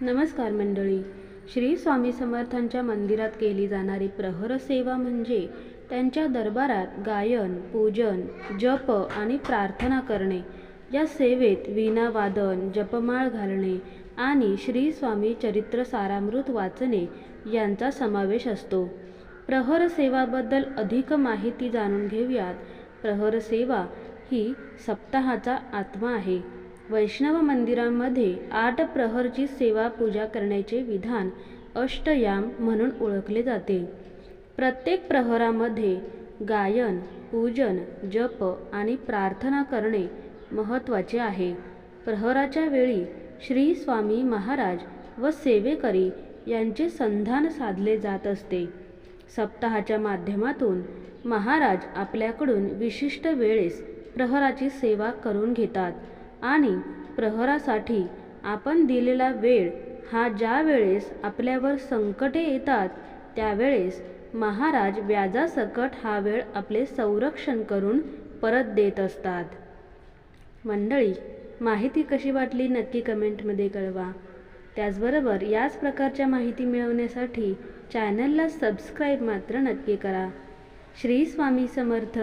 नमस्कार मंडळी. श्री स्वामी समर्थांच्या मंदिरात केली जाणारी प्रहर सेवा म्हणजे त्यांच्या दरबारात गायन पूजन जप आणि प्रार्थना करणे. या सेवेत वीणा वादन जपमाळ घालणे आणि श्री स्वामी चरित्र सारामृत वाचणे यांचा समावेश असतो. प्रहर सेवाबद्दल अधिक माहिती जाणून घेऊयात. प्रहर सेवा ही सप्ताहाचा आत्मा आहे. वैष्णव मंदिरांमध्ये आठ प्रहरची सेवा पूजा करण्याचे विधान अष्टयाम म्हणून ओळखले जाते. प्रत्येक प्रहरामध्ये गायन पूजन जप आणि प्रार्थना करणे महत्त्वाचे आहे. प्रहराच्या वेळी श्री स्वामी महाराज व सेवेकरी यांचे संधान साधले जात असते. सप्ताहाच्या माध्यमातून महाराज आपल्याकडून विशिष्ट वेळेस प्रहराची सेवा करून घेतात. आणि प्रहरासाठी आपण दिलेला वेळ हा ज्या वेळेस आपल्यावर संकटे येतात त्यावेळेस महाराज व्याजासकट हा वेळ आपले संरक्षण करून परत देत असतात. मंडळी माहिती कशी वाटली नक्की कमेंटमध्ये कळवा. त्याचबरोबर याच प्रकारच्या माहिती मिळवण्यासाठी चॅनलला सबस्क्राईब मात्र नक्की करा. श्री स्वामी समर्थ.